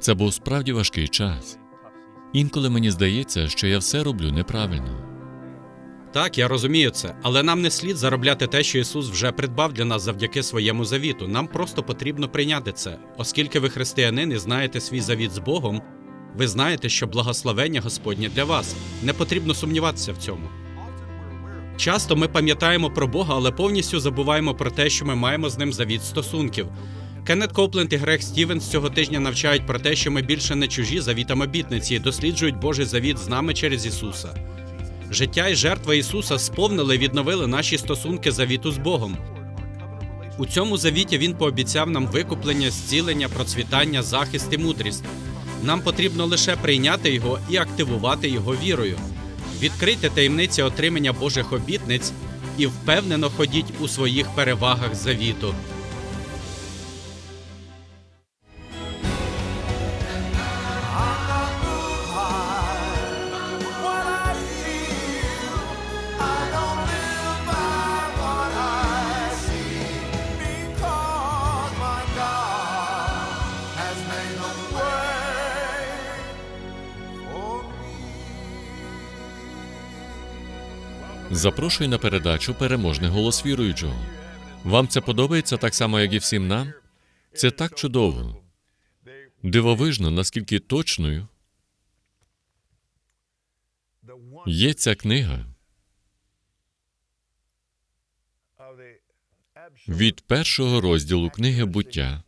Це був справді важкий час. Інколи мені здається, що я все роблю неправильно. Так, я розумію це, але нам не слід заробляти те, що Ісус вже придбав для нас завдяки своєму завіту. Нам просто потрібно прийняти це. Оскільки ви християнин і знаєте свій завіт з Богом, ви знаєте, що благословення Господнє для вас. Не потрібно сумніватися в цьому. Часто ми пам'ятаємо про Бога, але повністю забуваємо про те, що ми маємо з ним завіт стосунків. Кеннет Копленд і Грег Стівенс цього тижня навчають про те, що ми більше не чужі завітам обітниці досліджують Божий завіт з нами через Ісуса. Життя і жертва Ісуса сповнили і відновили наші стосунки завіту з Богом. У цьому завіті Він пообіцяв нам викуплення, зцілення, процвітання, захист і мудрість. Нам потрібно лише прийняти його і активувати його вірою. Відкрийте таємниці отримання Божих обітниць і впевнено ходіть у своїх перевагах завіту. Запрошую на передачу Переможний голос віруючого. Вам це подобається так само, як і всім нам? Це так чудово. Дивовижно, наскільки точною є ця книга від першого розділу книги буття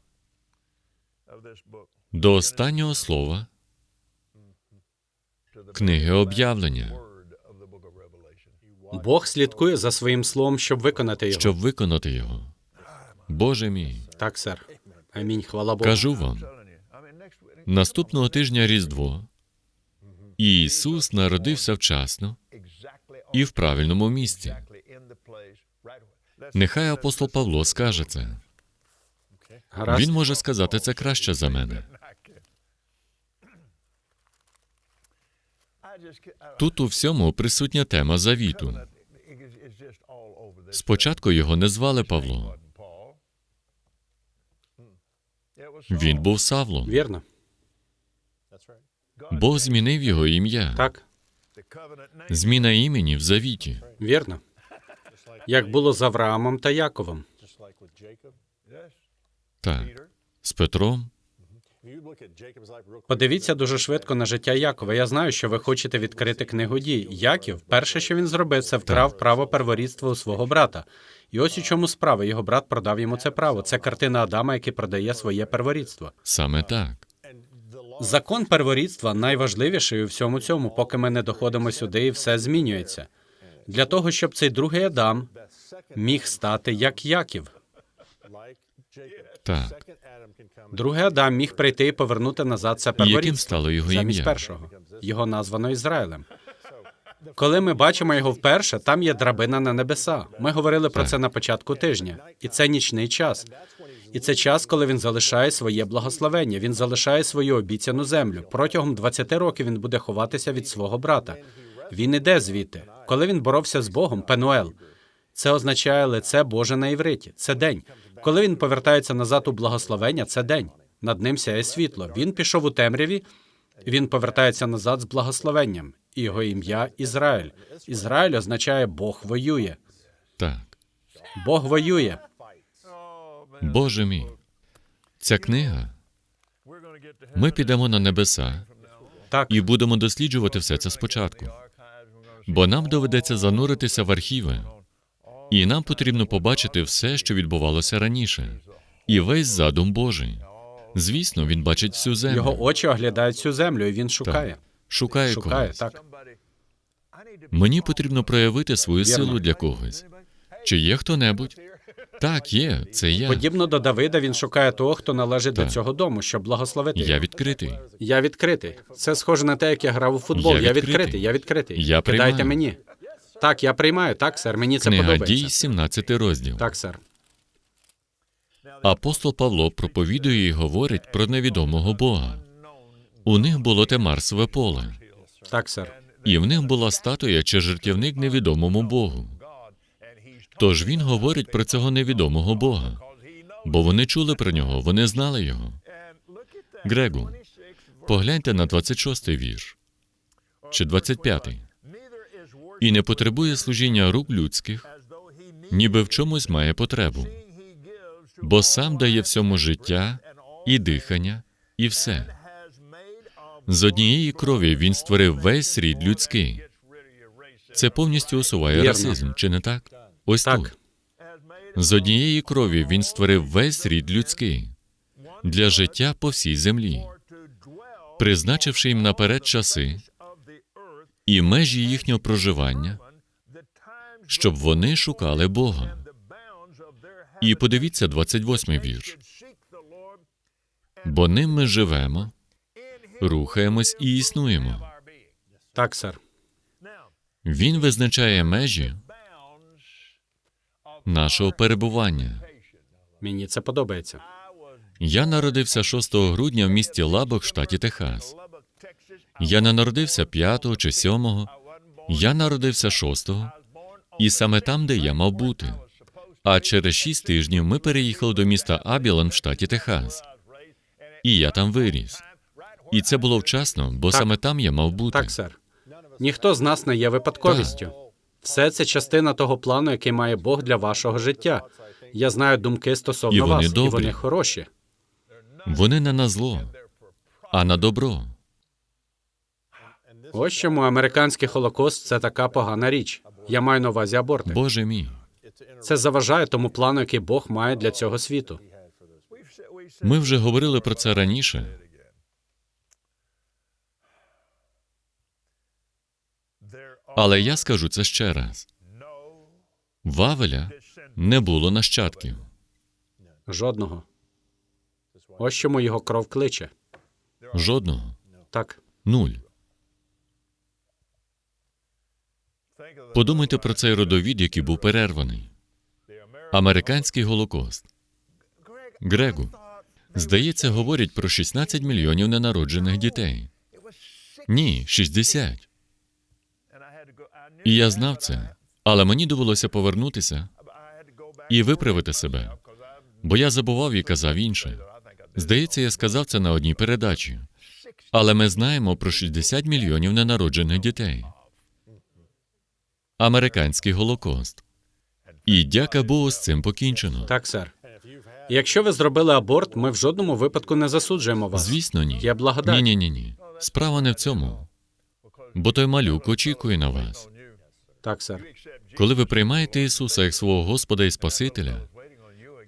до останнього слова книги об'явлення, Бог слідкує за своїм словом, щоб виконати його. щоб виконати його. Боже мій, Так, сер. Амінь. Хвала Богу. кажу вам, наступного тижня Різдво, і Ісус народився вчасно і в правильному місці. Нехай апостол Павло скаже це. Гаразд. Він може сказати це краще за мене. Тут у всьому присутня тема завіту. Спочатку його не звали Павло. Він був Савлом. Вірно. Бог змінив його ім'я. Так, Зміна імені в завіті. вірно. Як було з Авраамом та Яковом. Так. З Петром. Подивіться дуже швидко на життя Якова. Я знаю, що ви хочете відкрити книгу дій. Яків, перше, що він зробив, це вкрав право перворідства у свого брата. І ось у чому справа. Його брат продав йому це право. Це картина Адама, який продає своє перворідство. Саме так. Закон перворідства найважливіший у всьому цьому, поки ми не доходимо сюди, і все змінюється. Для того, щоб цей другий Адам міг стати як Яків. Так. Другий Адам міг прийти і повернути назад це яким стало його замість першого. Його названо Ізраїлем. Коли ми бачимо його вперше, там є драбина на небеса. Ми говорили про це на початку тижня, і це нічний час. І це час, коли він залишає своє благословення. Він залишає свою обіцяну землю. Протягом 20 років він буде ховатися від свого брата. Він іде звідти. Коли він боровся з Богом, Пенуел. Це означає лице Боже на івриті. Це день. Коли він повертається назад у благословення, це день. Над ним сяє світло. Він пішов у темряві, він повертається назад з благословенням. І його ім'я Ізраїль. Ізраїль означає Бог воює. Так. Бог воює. Боже мій. Ця книга. Ми підемо на небеса Так, і будемо досліджувати все це спочатку. Бо нам доведеться зануритися в архіви, і нам потрібно побачити все, що відбувалося раніше, і весь задум Божий. Звісно, він бачить всю землю. його очі оглядають цю землю, і він шукає. Шукає, Шукає, когось. так. Мені потрібно проявити свою Вірно. силу для когось. Чи є хто-небудь? Так, є, це я. Подібно до Давида, він шукає того, хто належить Так. до цього дому, щоб благословити. Я його. відкритий. Я відкритий. Це схоже на те, як я грав у футбол. Я Я відкритий. відкритий, я відкритий. Я Кидайте приймаю. мені. Так, я приймаю. Так, сер. Мені це Книга подобається. дій, 17 розділ. Так, сер. Апостол Павло проповідує і говорить про невідомого Бога. У них було те Марсове поле, Так, сер. і в них була статуя чи жертівник невідомому Богу. Тож він говорить про цього невідомого Бога, бо вони чули про нього, вони знали його. Грегу, погляньте на 26-й вірш чи 25-й. І не потребує служіння рук людських, ніби в чомусь має потребу, бо сам дає всьому життя і дихання, і все. З однієї крові він створив весь рід людський. Це повністю усуває Вірно. расизм, чи не так? Ось Так. тут. З однієї крові він створив весь рід людський для життя по всій землі, призначивши їм наперед часи і межі їхнього проживання, щоб вони шукали Бога. І подивіться 28-й вірш. Бо ним ми живемо, рухаємось і існуємо. Так, сер. Він визначає межі нашого перебування. Мені це подобається. Я народився 6 грудня в місті Лабок, штаті Техас. Я не народився 5 чи 7, я народився 6, і саме там, де я мав бути. А через 6 тижнів ми переїхали до міста Абілон в штаті Техас. І я там виріс. І це було вчасно, бо Так. саме там я мав бути. Так, сер. Ніхто з нас не є випадковістю. Все це частина того плану, який має Бог для вашого життя. Я знаю думки стосовно І вони вас, і вони хороші. Вони не на зло, а на добро. Ось чому американський холокост це така погана річ. Я маю на увазі аборти. Боже мій. Це заважає тому плану, який Бог має для цього світу. Ми вже говорили про це раніше. Але я скажу це ще раз: Вавеля не було нащадків. Жодного. Ось чому його кров кличе. Жодного. Так, Нуль. Подумайте про цей родовід, який був перерваний. Американський голокост. Грегу, здається, говорять про 16 мільйонів ненароджених дітей. Ні, 60. І я знав це. Але мені довелося повернутися і виправити себе, бо я забував і казав інше. Здається, я сказав це на одній передачі. Але ми знаємо про 60 мільйонів ненароджених дітей. Американський голокост. І дяка Богу, з цим покінчено. так, сер. Якщо ви зробили аборт, ми в жодному випадку не засуджуємо вас. Звісно, ні. Я благодать. Ні, ні, ні, ні. Справа не в цьому. Бо той малюк очікує на вас. Так, сер. Коли ви приймаєте Ісуса як свого Господа і Спасителя,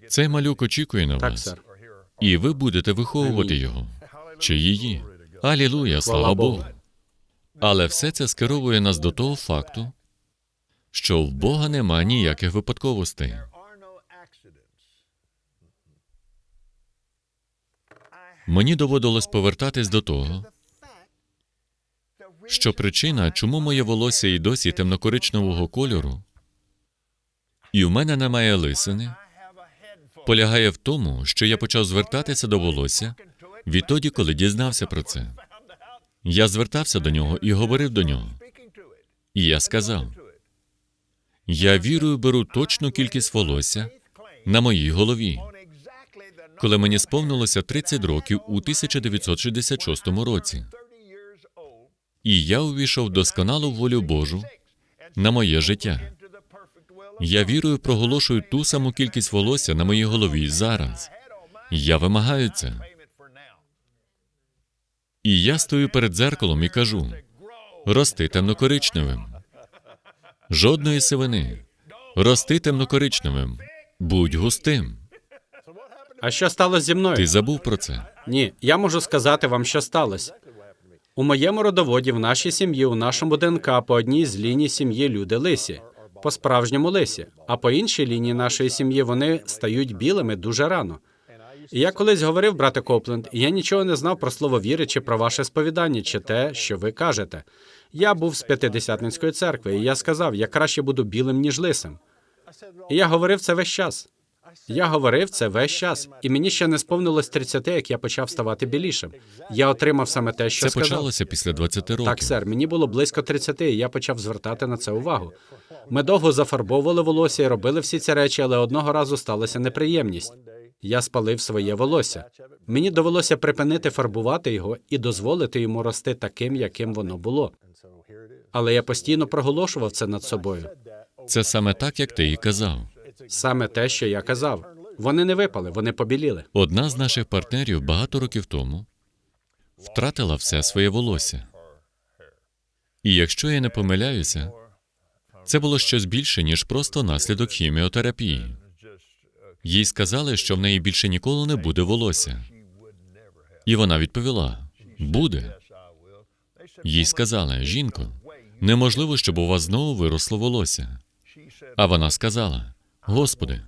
цей малюк очікує на Так, вас, сер. і ви будете виховувати його чи її. Алілуя, слава. Богу. Але все це скеровує нас до того факту, що в Бога нема ніяких випадковостей. Мені доводилось повертатись до того, що причина, чому моє волосся і досі темнокоричневого кольору, і в мене немає лисини, полягає в тому, що я почав звертатися до волосся відтоді, коли дізнався про це. Я звертався до нього і говорив до нього. І я сказав: я вірую, беру точну кількість волосся на моїй голові, коли мені сповнилося 30 років у 1966 році. І я увійшов досконалу волю Божу на моє життя. Я вірую, проголошую ту саму кількість волосся на моїй голові зараз. Я вимагаю це. І я стою перед дзеркалом і кажу: рости темнокоричневим. Жодної сивини. Рости темнокоричневим. Будь густим. А що сталося зі мною? Ти забув про це. Ні, я можу сказати вам, що сталося. У моєму родоводі, в нашій сім'ї, у нашому ДНК по одній з ліній сім'ї люди лисі, по справжньому лисі, а по іншій лінії нашої сім'ї вони стають білими дуже рано. І я колись говорив, брате Копленд, і я нічого не знав про слово віри чи про ваше сповідання, чи те, що ви кажете. Я був з п'ятидесятницької церкви, і я сказав, я краще буду білим, ніж лисим. І я говорив це весь час. Я говорив це весь час, і мені ще не сповнилось 30, як я почав ставати білішим. Я отримав саме те, що Це сказав. почалося після 20 років. Так, сер, мені було близько 30, і я почав звертати на це увагу. Ми довго зафарбовували волосся і робили всі ці речі, але одного разу сталася неприємність. Я спалив своє волосся. Мені довелося припинити фарбувати його і дозволити йому рости таким, яким воно було. Але я постійно проголошував це над собою. Це саме так, як ти і казав. Саме те, що я казав. Вони не випали, вони побіліли. Одна з наших партнерів багато років тому втратила все своє волосся. І якщо я не помиляюся, це було щось більше, ніж просто наслідок хіміотерапії. Їй сказали, що в неї більше ніколи не буде волосся. І вона відповіла: буде. Їй сказали, жінко, неможливо, щоб у вас знову виросло волосся. А вона сказала: Господи,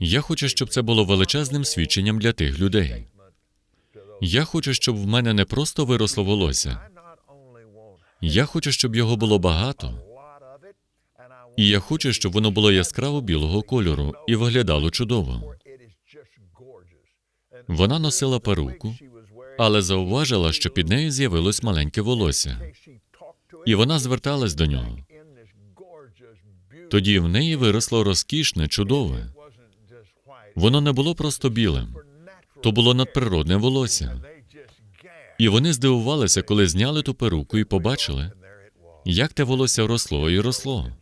я хочу, щоб це було величезним свідченням для тих людей. Я хочу, щоб в мене не просто виросло волосся. Я хочу, щоб його було багато. І я хочу, щоб воно було яскраво білого кольору і виглядало чудово. Вона носила перуку, але зауважила, що під нею з'явилось маленьке волосся, і вона зверталась до нього. Тоді в неї виросло розкішне, чудове. Воно не було просто білим, то було надприродне волосся. І вони здивувалися, коли зняли ту перуку і побачили, як те волосся росло і росло.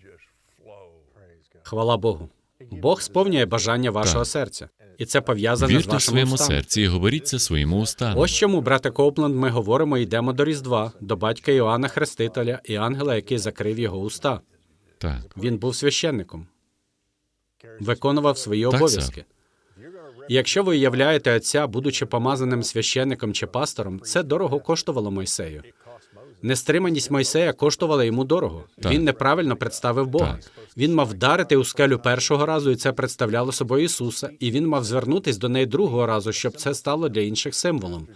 Хвала Богу. Бог сповнює бажання вашого Так. серця, і це пов'язане з Вірте в вашими своєму устами. серці і говоріть це своїми устами. Ось чому, брате Коупленд, ми говоримо і йдемо до Різдва, до батька Іоанна Хрестителя і ангела, який закрив його уста. Так, Він був священником, виконував свої Так, обов'язки. І Якщо ви уявляєте отця, будучи помазаним священником чи пастором, це дорого коштувало Мойсею. Нестриманість Мойсея коштувала йому дорого. Так. Він неправильно представив Бога. Так. Він мав вдарити у скелю першого разу, і це представляло собою Ісуса, і він мав звернутись до неї другого разу, щоб це стало для інших символом.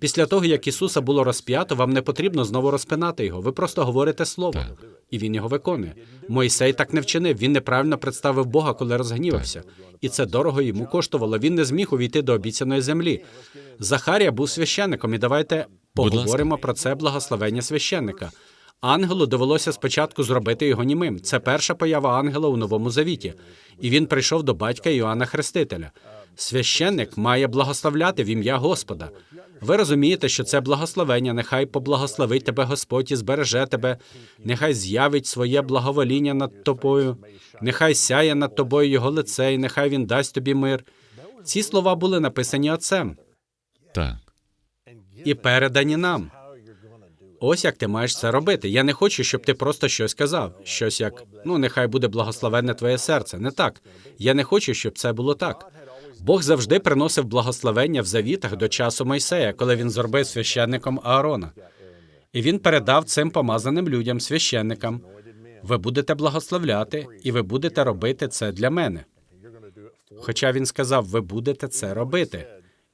Після того, як Ісуса було розп'ято, вам не потрібно знову розпинати його. Ви просто говорите слово, Так. і він його виконує. Мойсей так не вчинив. Він неправильно представив Бога, коли розгнівався. І це дорого йому коштувало. Він не зміг увійти до обіцяної землі. Захарія був священником, і давайте Поговоримо про це благословення священника. Ангелу довелося спочатку зробити його німим. Це перша поява ангела у новому завіті, і він прийшов до батька Іоанна Хрестителя. Священник має благословляти в ім'я Господа. Ви розумієте, що це благословення. Нехай поблагословить тебе Господь і збереже тебе. Нехай з'явить своє благовоління над тобою. Нехай сяє над тобою його лице, і нехай він дасть тобі мир. Ці слова були написані отцем так. І передані нам. Ось як ти маєш це робити. Я не хочу, щоб ти просто щось казав. Щось як ну, нехай буде благословенне твоє серце. Не так. Я не хочу, щоб це було так. Бог завжди приносив благословення в завітах до часу Мойсея, коли він зробив священником Аарона. І він передав цим помазаним людям, священникам. Ви будете благословляти, і ви будете робити це для мене. Хоча він сказав, ви будете це робити.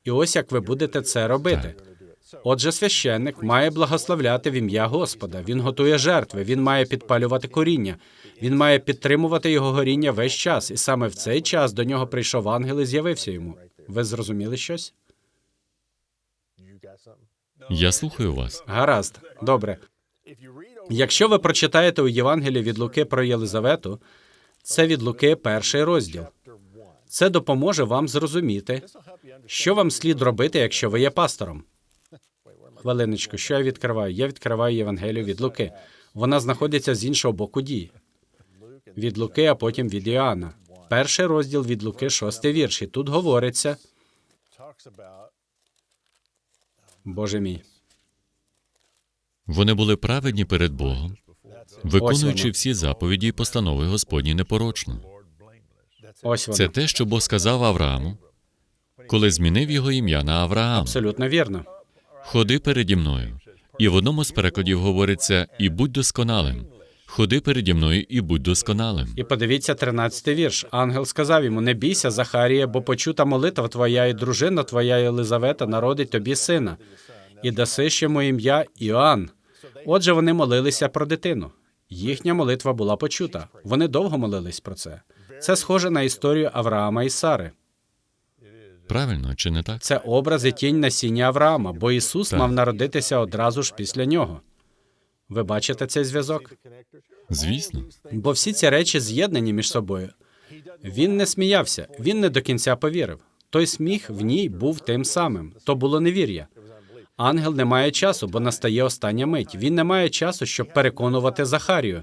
І ось як ви будете це робити. Отже, священник має благословляти в ім'я Господа. Він готує жертви, він має підпалювати коріння, він має підтримувати його горіння весь час, і саме в цей час до нього прийшов ангел і з'явився йому. Ви зрозуміли щось? Я слухаю вас. Гаразд, добре. Якщо ви прочитаєте у Євангелії від Луки про Єлизавету, це від Луки перший розділ. Це допоможе вам зрозуміти, що вам слід робити, якщо ви є пастором. Хвилиночку, що я відкриваю? Я відкриваю Євангелію від Луки. Вона знаходиться з іншого боку дії. Від Луки, а потім від Іоанна. Перший розділ від Луки, шостий вірш. І тут говориться, Боже мій. Вони були праведні перед Богом, виконуючи всі заповіді і постанови Господні непорочно. Ось воно. Це те, що Бог сказав Аврааму, коли змінив його ім'я на Авраам. Абсолютно вірно. Ходи переді мною. І в одному з перекладів говориться і будь досконалим. Ходи переді мною і будь досконалим. І подивіться 13-й вірш. Ангел сказав йому: Не бійся, Захарія, бо почута молитва твоя і дружина твоя Єлизавета народить тобі сина, і даси ще йому ім'я Іоанн. Отже, вони молилися про дитину. Їхня молитва була почута. Вони довго молились про це. Це схоже на історію Авраама і Сари. Правильно чи не так? Це образ і тінь насіння Авраама, бо Ісус Так. мав народитися одразу ж після нього. Ви бачите цей зв'язок? Звісно. Бо всі ці речі з'єднані між собою. Він не сміявся, він не до кінця повірив. Той сміх в ній був тим самим. То було невір'я. Ангел не має часу, бо настає остання мить. Він не має часу, щоб переконувати Захарію.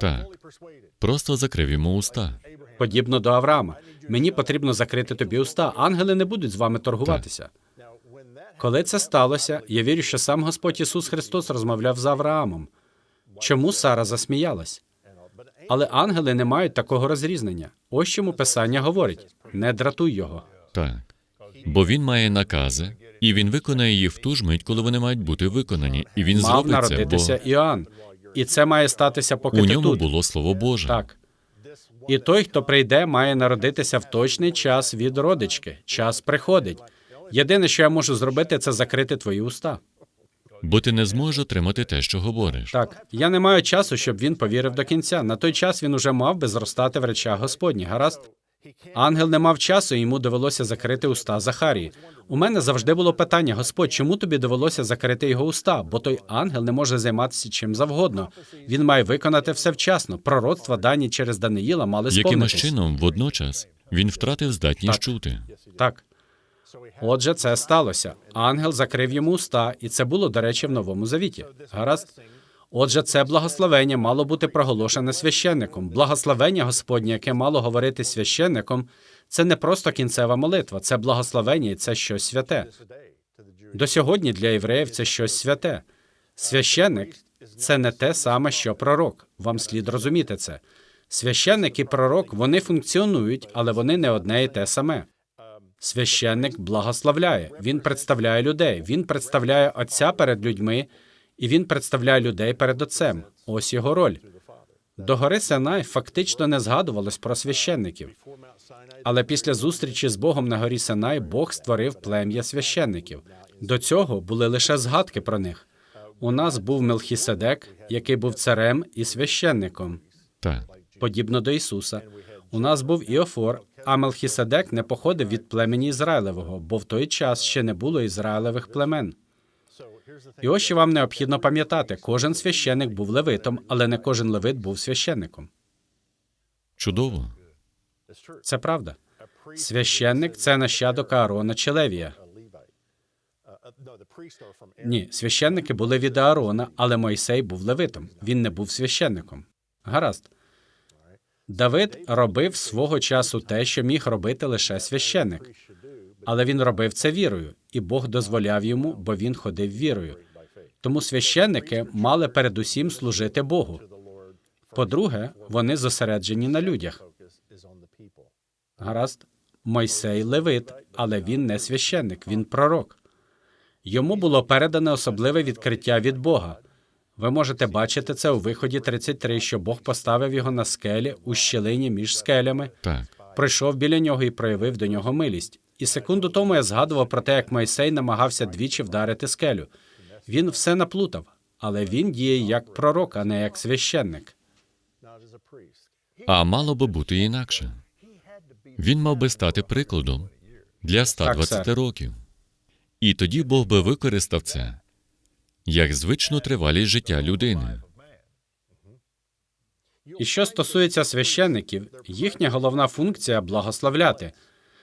Так. Просто закрив йому уста. Подібно до Авраама. Мені потрібно закрити тобі уста. Ангели не будуть з вами торгуватися. Коли це сталося, я вірю, що сам Господь Ісус Христос розмовляв з Авраамом. Чому Сара засміялась? Але ангели не мають такого розрізнення. Ось чому Писання говорить: не дратуй його. Так. Бо він має накази, і він виконає їх в ту ж мить, коли вони мають бути виконані. І він Мав зробить це, народитися бо Іоанн. І це має статися, поки у ти ньому тут. було слово Боже. Так. І той, хто прийде, має народитися в точний час від родички. Час приходить. Єдине, що я можу зробити, це закрити твої уста. Бо ти не зможеш отримати те, що говориш. Так, я не маю часу, щоб він повірив до кінця. На той час він уже мав би зростати в речах Господні. Гаразд? Ангел не мав часу, і йому довелося закрити уста Захарії. У мене завжди було питання: Господь, чому тобі довелося закрити його уста? Бо той ангел не може займатися чим завгодно. Він має виконати все вчасно. Пророцтва дані через Даниїла мали Якимось сповнитись. чином, водночас, він втратив здатність Так. чути. Так. Отже, це сталося. Ангел закрив йому уста, і це було, до речі, в новому завіті. Гаразд. Отже, це благословення мало бути проголошене священником. Благословення Господнє, яке мало говорити священником, це не просто кінцева молитва, це благословення і це щось святе. До сьогодні для євреїв це щось святе. Священник це не те саме, що пророк. Вам слід розуміти це. Священник і пророк вони функціонують, але вони не одне і те саме. Священник благословляє. Він представляє людей. Він представляє Отця перед людьми, і він представляє людей перед Отцем. Ось його роль. До гори Синай фактично не згадувалось про священників. Але після зустрічі з Богом на горі Синай Бог створив плем'я священників. До цього були лише згадки про них. У нас був Мелхіседек, який був царем і священником Так. подібно до Ісуса. У нас був Іофор, а Мелхіседек не походив від племені Ізраїлевого, бо в той час ще не було Ізраїлевих племен. І ось що вам необхідно пам'ятати: кожен священник був левитом, але не кожен левит був священником. Чудово. Це правда. Священник це нащадок Аарона чи Левія. Ні, священники були від Аарона, але Мойсей був левитом. Він не був священником. Гаразд. Давид робив свого часу те, що міг робити лише священник. Але він робив це вірою, і Бог дозволяв йому, бо він ходив вірою. Тому священники мали передусім служити Богу. По-друге, вони зосереджені на людях. Гаразд, Мойсей левит, але він не священник, він пророк. Йому було передане особливе відкриття від Бога. Ви можете бачити це у виході 33, що Бог поставив його на скелі у щілині між скелями, Так. пройшов біля нього і проявив до нього милість. І секунду тому я згадував про те, як Мойсей намагався двічі вдарити скелю. Він все наплутав, але він діє як пророк, а не як священник. А мало би бути інакше. Він мав би стати прикладом для 120 сер. років. І тоді Бог би використав це як звичну тривалість життя людини. І що стосується священників, їхня головна функція благословляти,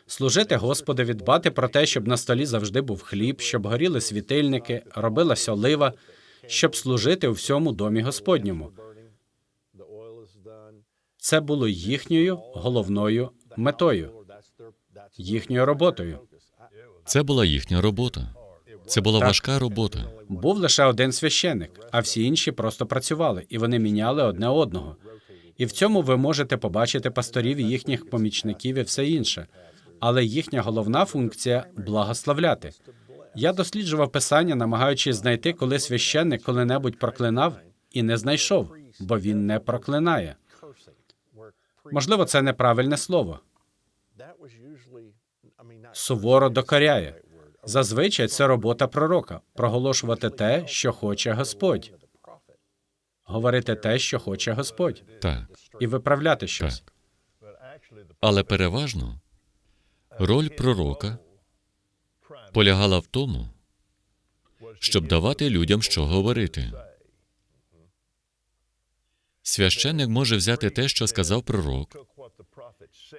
служити Господові, дбати про те, щоб на столі завжди був хліб, щоб горіли світильники, робилась олива, щоб служити у всьому домі Господньому. Це було їхньою головною метою, їхньою роботою. Це була їхня робота. Це була Так. важка робота. Був лише один священник, а всі інші просто працювали, і вони міняли одне одного. І в цьому ви можете побачити пасторів і їхніх помічників і все інше. Але їхня головна функція благословляти. Я досліджував писання, намагаючись знайти, коли священник коли-небудь проклинав і не знайшов, бо він не проклинає. Можливо, це неправильне слово. Суворо докоряє. Зазвичай це робота пророка проголошувати те, що хоче Господь, говорити те, що хоче Господь, Так, і виправляти щось. так. Але переважно роль пророка полягала в тому, щоб давати людям що говорити. Священник може взяти те, що сказав пророк,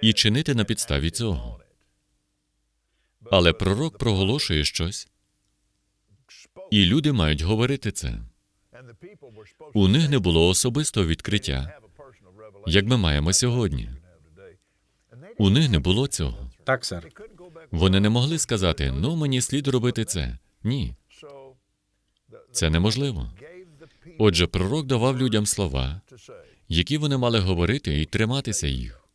і чинити на підставі цього. Але пророк проголошує щось, і люди мають говорити це. У них не було особистого відкриття, як ми маємо сьогодні. У них не було цього. Так, сер. Вони не могли сказати: ну, мені слід робити це. Ні, це неможливо. Отже, пророк давав людям слова, які вони мали говорити і триматися їх.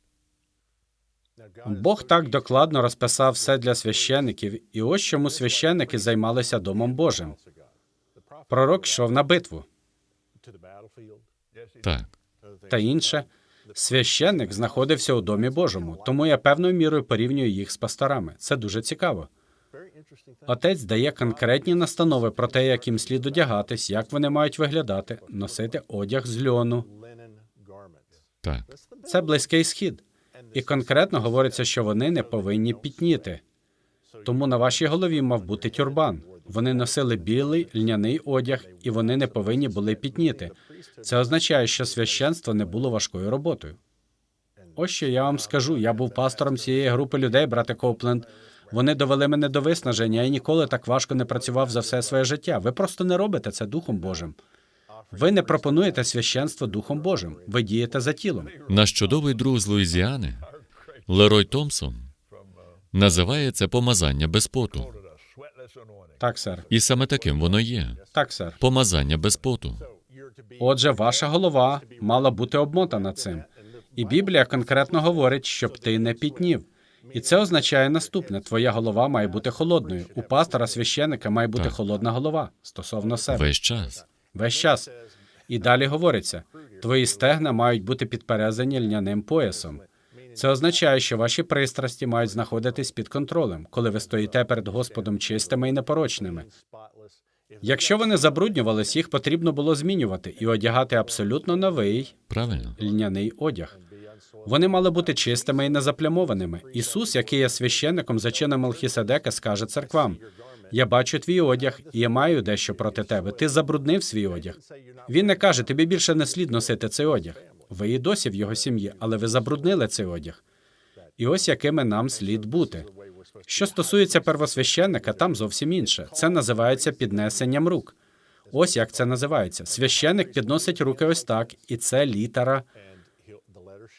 Бог так докладно розписав все для священиків, і ось чому священники займалися домом Божим. Пророк йшов на битву Так, та інше. Священник знаходився у домі Божому, тому я певною мірою порівнюю їх з пасторами. Це дуже цікаво. Отець дає конкретні настанови про те, як їм слід одягатись, як вони мають виглядати, носити одяг з льону. так. Це близький схід. І конкретно говориться, що вони не повинні пітніти. Тому на вашій голові мав бути тюрбан. Вони носили білий льняний одяг, і вони не повинні були пітніти. Це означає, що священство не було важкою роботою. Ось що я вам скажу. Я був пастором цієї групи людей, брате Копленд. Вони довели мене до виснаження і ніколи так важко не працював за все своє життя. Ви просто не робите це Духом Божим. Ви не пропонуєте священство Духом Божим. Ви дієте за тілом. Наш чудовий друг з Луїзіани, Лерой Томпсон, називає це помазання без поту. Так, сер. І саме таким воно є Так, сер. помазання без поту. Отже, ваша голова мала бути обмотана цим. І Біблія конкретно говорить, щоб ти не пітнів. І це означає наступне: твоя голова має бути холодною. У пастора священика має бути Так. холодна голова стосовно себе. Весь час. Весь час. І далі говориться: твої стегна мають бути підперезані льняним поясом. Це означає, що ваші пристрасті мають знаходитись під контролем, коли ви стоїте перед Господом чистими і непорочними. Якщо вони забруднювались, їх потрібно було змінювати і одягати абсолютно новий Правильно? льняний одяг. Вони мали бути чистими і незаплямованими. Ісус, який є священником за чином Мелхіседека, скаже церквам: Я бачу твій одяг, і я маю дещо проти тебе. Ти забруднив свій одяг. Він не каже, тобі більше не слід носити цей одяг. Ви і досі в його сім'ї, але ви забруднили цей одяг. І ось якими нам слід бути. Що стосується первосвященника, там зовсім інше. Це називається піднесенням рук. Ось як це називається. Священник підносить руки ось так, і це літера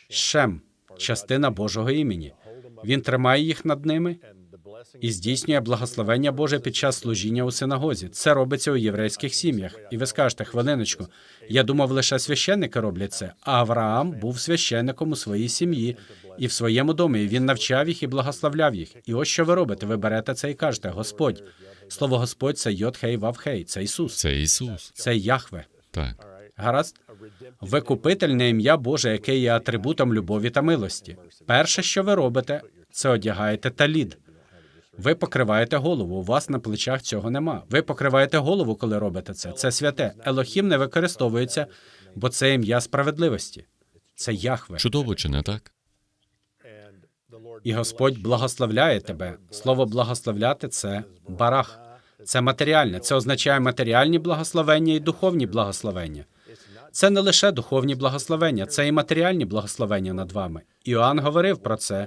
Шем, частина Божого імені. Він тримає їх над ними і здійснює благословення Боже під час служіння у синагозі. Це робиться у єврейських сім'ях. І ви скажете, хвилиночку, я думав, лише священники роблять це. А Авраам був священником у своїй сім'ї і в своєму домі. І Він навчав їх і благословляв їх. І ось що ви робите? Ви берете це і кажете: Господь. Слово Господь це йод хей вав хей. Це Ісус, Це Ісус. це Яхве. Так. Гаразд? Викупительне ім'я Боже, яке є атрибутом любові та милості. Перше, що ви робите, це одягаєте талід. Ви покриваєте голову. У вас на плечах цього нема. Ви покриваєте голову, коли робите це. Це святе. Елохім не використовується, бо це ім'я справедливості. Це Яхве. Чудово, чи не так? І Господь благословляє тебе. Слово благословляти це барах. Це матеріальне. Це означає матеріальні благословення і духовні благословення. Це не лише духовні благословення, це і матеріальні благословення над вами. Іоанн говорив про це.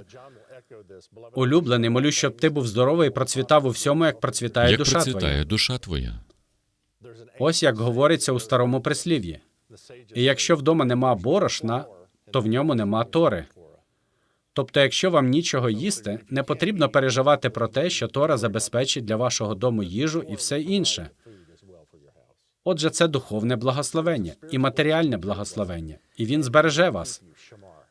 Улюблений, молю, щоб ти був здоровий і процвітав у всьому, як процвітає Як душа процвітає твоя. душа твоя? Ось як говориться у старому прислів'ї. І якщо вдома нема борошна, то в ньому нема тори. Тобто, якщо вам нічого їсти, не потрібно переживати про те, що Тора забезпечить для вашого дому їжу і все інше. Отже, це духовне благословення і матеріальне благословення, і він збереже вас.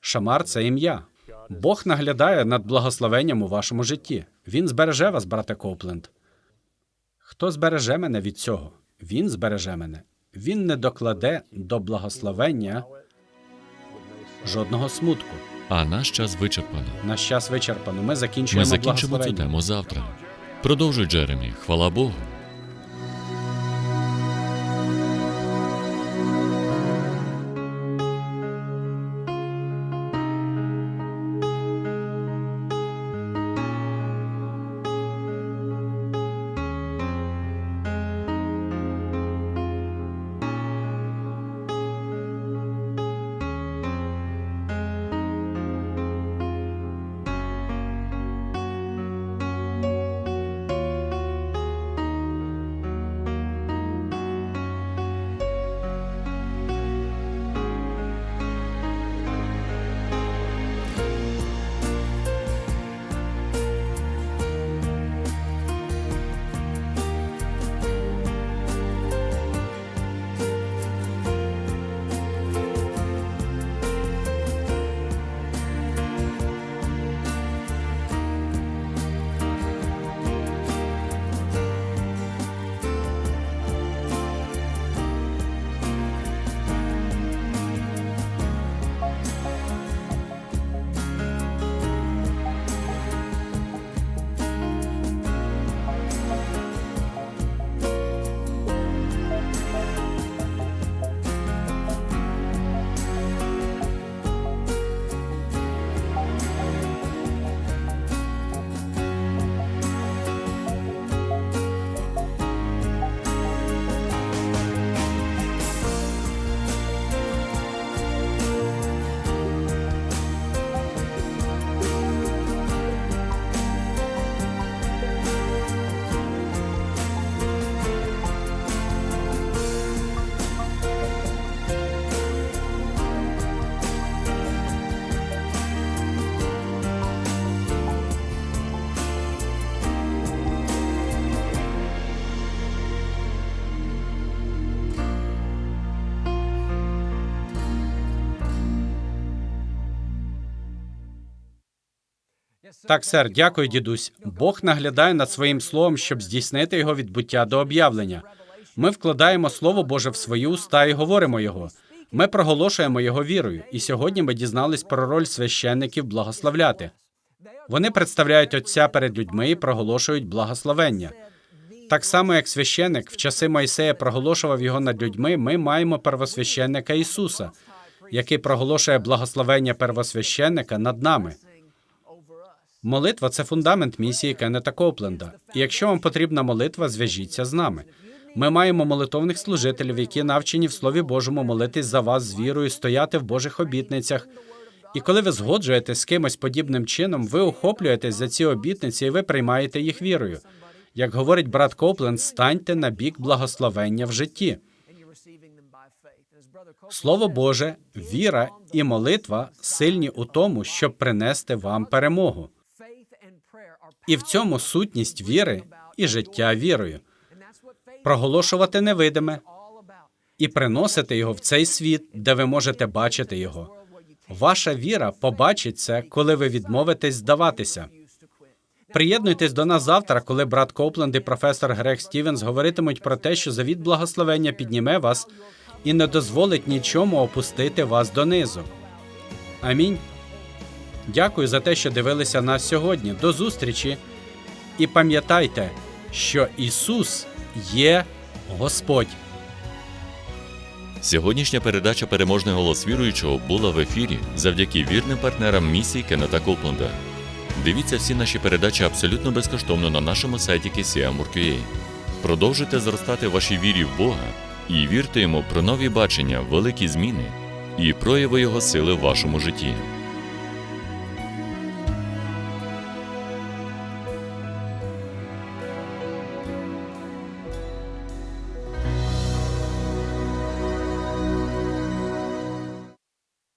Шамар це ім'я. Бог наглядає над благословенням у вашому житті. Він збереже вас, брате Копленд. Хто збереже мене від цього? Він збереже мене. Він не докладе до благословення жодного смутку. А наш час вичерпано. Наш час вичерпано. Ми Ми закінчуємо закінчимо цю благословення. тему завтра. Продовжуй, Джеремі. Хвала Богу. Так, сер, дякую, дідусь. Бог наглядає над своїм словом, щоб здійснити його від буття до об'явлення. Ми вкладаємо Слово Боже в свої уста і говоримо його. Ми проголошуємо його вірою. І сьогодні ми дізнались про роль священників благословляти. Вони представляють Отця перед людьми і проголошують благословення. Так само, як священник в часи Мойсея проголошував його над людьми, ми маємо первосвященника Ісуса, який проголошує благословення первосвященника над нами. Молитва це фундамент місії Кеннета Копленда. І якщо вам потрібна молитва, зв'яжіться з нами. Ми маємо молитовних служителів, які навчені в Слові Божому молитись за вас з вірою, стояти в Божих обітницях. І коли ви згоджуєтесь з кимось подібним чином, ви охоплюєтесь за ці обітниці і ви приймаєте їх вірою. Як говорить брат Копленд, станьте на бік благословення в житті. Слово Боже, віра і молитва сильні у тому, щоб принести вам перемогу. І в цьому сутність віри і життя вірою. Проголошувати невидиме і приносити його в цей світ, де ви можете бачити його. Ваша віра побачить це, коли ви відмовитесь здаватися. Приєднуйтесь до нас завтра, коли брат Копленд і професор Грег Стівенс говоритимуть про те, що завіт благословення підніме вас і не дозволить нічому опустити вас донизу. Амінь. Дякую за те, що дивилися нас сьогодні. До зустрічі. І пам'ятайте, що Ісус є Господь. Сьогоднішня передача Переможний голос віруючого була в ефірі завдяки вірним партнерам місії Кеннета Копленда. Дивіться всі наші передачі абсолютно безкоштовно на нашому сайті KCM.org.ua. Продовжуйте зростати вашій вірі в Бога і вірте йому про нові бачення, великі зміни і прояви Його сили в вашому житті.